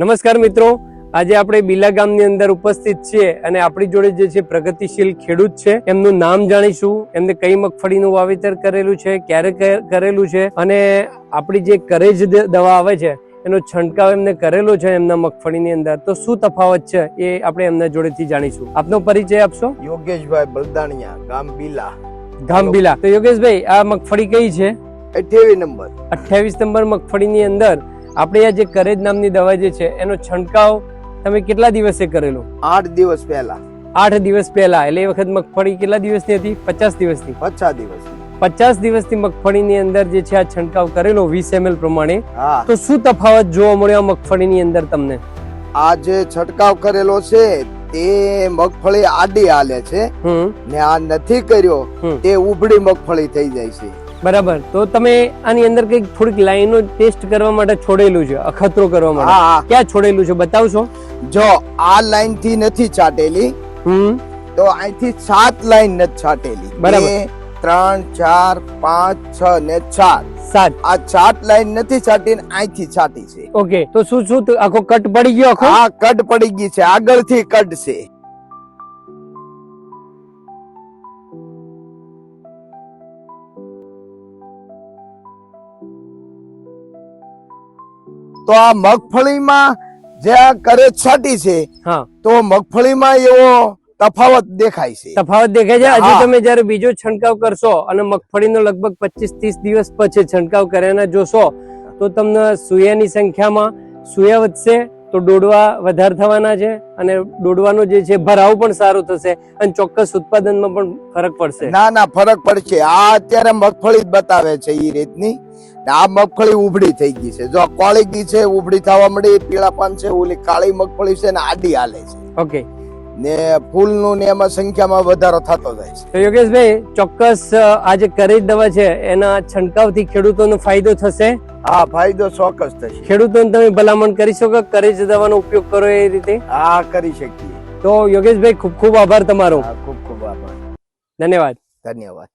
નમસ્કાર મિત્રો. આજે આપણે બીલા ગામની અંદર ઉપસ્થિત છીએ અને આપણી જોડે જે છે પ્રગતિશીલ ખેડૂત છે એમનું નામ જાણીશું. એમને કઈ મગફળીનું વાવેતર કરેલું છે ક્યારે કરેલું છે અને આપણી જે કરેજ દવા આવે છે એનો છંટકાવ એમને કરેલો છે એમના મગફળીની અંદર. તો શું તફાવત છે એ આપણે એમના જોડેથી જાણીશું. આપનો પરિચય આપશો? યોગેશભાઈ બલદાણિયા ગામ બીલા. ગામ બીલા. તો યોગેશભાઈ આ મગફળી કઈ છે? અઠ્યાવીસ નંબર. અઠ્યાવીસ નંબર મગફળીની અંદર આપણે આ જે કરેજ નામની દવા જે છે એનો છંટકાવ તમે કેટલા દિવસે કરેલો? આઠ દિવસ પહેલા. આઠ દિવસ પહેલા એટલે એ વખત મગફળી કેટલા દિવસની હતી? પચાસ દિવસની. પચાસ દિવસ પચાસ દિવસની મગફળીની અંદર જે છે આ છંટકાવ કરેલો વીસ એમએલ પ્રમાણે. તો શું તફાવત જોવા મળ્યો આ મગફળીની અંદર તમને? આ જે છંટકાવ કરેલો છે તે મગફળી આડી હાલે છે. ને આ નથી કર્યો. તે ઉભડી મગફળી થઈ જાય છે. બરાબર. તો તમે આની અંદર કંઈક થોડીક લાઈનો ટેસ્ટ કરવા માટે છોડેલું છે અખતરો કરવા માટે. ક્યાં છોડેલું છે બતાવશો? જો આ લાઈનથી નથી છાટેલી. હમ. તો અહીંથી સાત લાઈન નથી છાટેલી. બરાબર. ત્રણ ચાર પાંચ છ ને ચાર સાત. આ સાત લાઈન નથી છાટી ને અહીંથી છાટી છે. ઓકે તો શું શું આખો કટ પડી ગયો આખો? હા કટ પડી ગઈ છે. આગળથી કટ છે. તો આ મગફળીમાં જે આ કરેજ છાટી છે તો મગફળીમાં એવો તફાવત દેખાય છે. તફાવત દેખાય છે? હજી તમે જયારે બીજો છંટકાવ કરશો અને મગફળીનો લગભગ પચીસ ત્રીસ દિવસ પછી છંટકાવ કર્યાના જોશો તો તમને સુયાની સંખ્યામાં સુયા વધશે તો ડોડવા વધારે થવાના છે અને ડોડવાનો જે છે ભરાવ પણ સારો થશે અને ચોક્કસ ઉત્પાદનમાં પણ ફરક પડશે. ના ના ફરક પડશે. આ અત્યારે મગફળી જ બતાવે છે એ રીતની. આ મગફળી ઉભડી થઈ ગઈ છે. જો કોળી ગઈ છે ઉભડી થવા મળી પીળા પાન છે ઓલી કાળી મગફળી છે ને આડી હાલે છે. ઓકે. ને ફૂલનું ને એમાં સંખ્યામાં વધારો થતો જાય છે. તો યોગેશભાઈ ચોક્કસ આ જે કરી દવા છે. એના છંટકાવથી ખેડૂતોનો ફાયદો થશે? હા ફાયદો ચોક્કસ થશે. ખેડૂતોને તમે ભલામણ કરી શકો કરેજ દવાનો ઉપયોગ કરો એ રીતે? હા કરી શકીએ. તો યોગેશભાઈ ખૂબ ખૂબ આભાર તમારો. ખૂબ ખૂબ આભાર. ધન્યવાદ. ધન્યવાદ.